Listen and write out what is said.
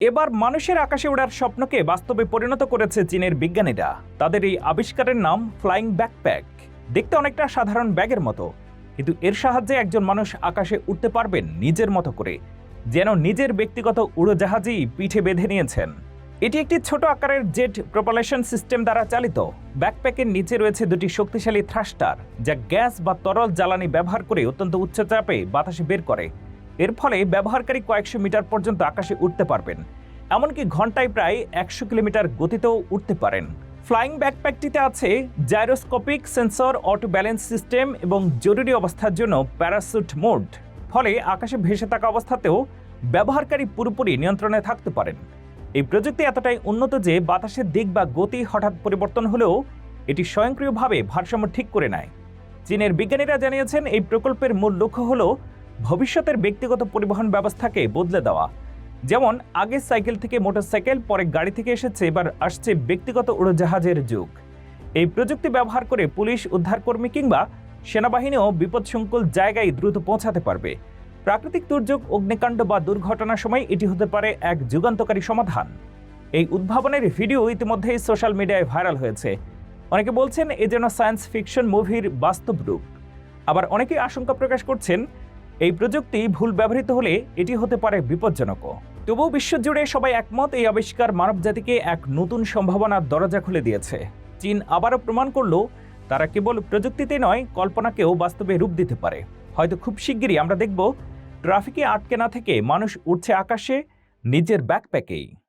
এবার মানুষের আকাশে ওড়ার স্বপ্নকে বাস্তবে পরিণত করেছে চীনের বিজ্ঞানীরা। তাদের এই আবিষ্কারের নাম ফ্লাইং ব্যাকপ্যাক। দেখতে অনেকটা সাধারণ ব্যাগের মতো, কিন্তু এর সাহায্যে একজন মানুষ আকাশে উঠতে পারবেন নিজের মতো করে, যেন নিজের ব্যক্তিগত উড়োজাহাজই পিঠে বেঁধে নিয়েছেন। এটি একটি ছোট আকারের জেট প্রপালেশন সিস্টেম দ্বারা চালিত। ব্যাকপ্যাকের নিচে রয়েছে দুটি শক্তিশালী থ্রাস্টার, যা গ্যাস বা তরল জ্বালানি ব্যবহার করে অত্যন্ত উচ্চ চাপে বাতাসে বের করে। এর ফলে ব্যবহারকারী কয়েকশো মিটার পর্যন্ত আকাশে উঠতে পারবেন। এমনকি ঘন্টায় প্রায় একশো কিলোমিটার গতিতেও উঠতে পারেন। ফ্লাইং ব্যাকপ্যাকটিতে আছে gyroscopic sensor auto balance system এবং জরুরি অবস্থার জন্য প্যারাসুট মোড ফলে আকাশে ভেসে থাকা অবস্থাতেও ব্যবহারকারী পুরোপুরি নিয়ন্ত্রণে থাকতে পারেন। এই প্রযুক্তি এতটাই উন্নত যে বাতাসের দিক বা গতি হঠাৎ পরিবর্তন হলেও এটি স্বয়ংক্রিয়ভাবে ভারসাম্য ঠিক করে নেয়। চীনের বিজ্ঞানীরা জানিয়েছেন, এই প্রকল্পের মূল লক্ষ্য হল ভবিষ্যতের ব্যক্তিগত পরিবহন ব্যবস্থাকে বদলে দেওয়া। যেমন আগে সাইকেল থেকে মোটরসাইকেল, পরে গাড়ি থেকে এসেছে, এবার আসছে ব্যক্তিগত উড়োজাহাজের যুগ। এই প্রযুক্তি ব্যবহার করে পুলিশ, উদ্ধারকর্মী কিংবা সেনাবাহিনীও বিপদসংকুল জায়গায় দ্রুত পৌঁছাতে পারবে। প্রাকৃতিক দুর্যোগ, অগ্নিকাণ্ড বা দুর্ঘটনার সময় এটি হতে পারে এক যুগান্তকারী সমাধান। এই উদ্ভাবনের ভিডিও ইতিমধ্যেই সোশ্যাল মিডিয়ায় ভাইরাল হয়েছে। অনেকে বলছেন, এ যেন সায়েন্স ফিকশন মুভির বাস্তব রূপ। আবার অনেকেই আশঙ্কা প্রকাশ করছেন এই প্রযুক্তি ভুল ব্যবহৃত হলে এটি হতে পারে বিপজ্জনকও। তবুও বিশ্বজুড়ে সবাই একমত, এই আবিষ্কার মানবজাতিকে এক নতুন সম্ভাবনার দরজা খুলে দিয়েছে। চীন আবারও প্রমাণ করল, তারা কেবল প্রযুক্তিতে নয়, কল্পনাকেও বাস্তবে রূপ দিতে পারে। হয়তো খুব শিগগিরই আমরা দেখব, ট্রাফিকে আটকে না থেকে মানুষ উঠছে আকাশে, নিজের ব্যাকপ্যাকেই